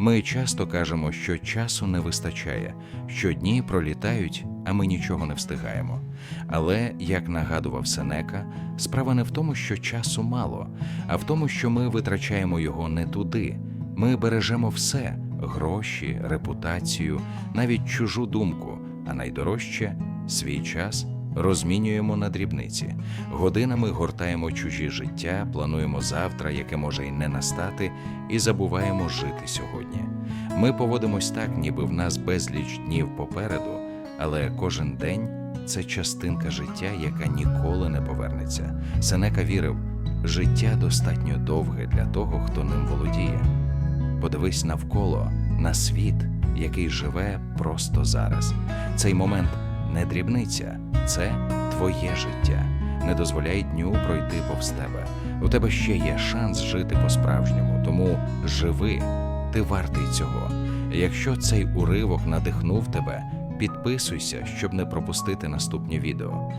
Ми часто кажемо, що часу не вистачає, що дні пролітають, а ми нічого не встигаємо. Але, як нагадував Сенека, справа не в тому, що часу мало, а в тому, що ми витрачаємо його не туди. Ми бережемо все гроші, репутацію, навіть чужу думку, а найдорожче свій час розмінюємо на дрібниці. Годинами гортаємо чужі життя, плануємо завтра, яке може й не настати, і забуваємо жити сьогодні. Ми поводимось так, ніби в нас безліч днів попереду, але кожен день це частинка життя, яка ніколи не повернеться. Сенека вірив, життя достатньо довге для того, хто ним володіє. Подивись навколо на світ, який живе просто зараз. Цей момент не дрібниця, це твоє життя. Не дозволяй дню пройти повз тебе. У тебе ще є шанс жити по-справжньому, тому живи, ти вартий цього. Якщо цей уривок надихнув тебе, підписуйся, щоб не пропустити наступні відео.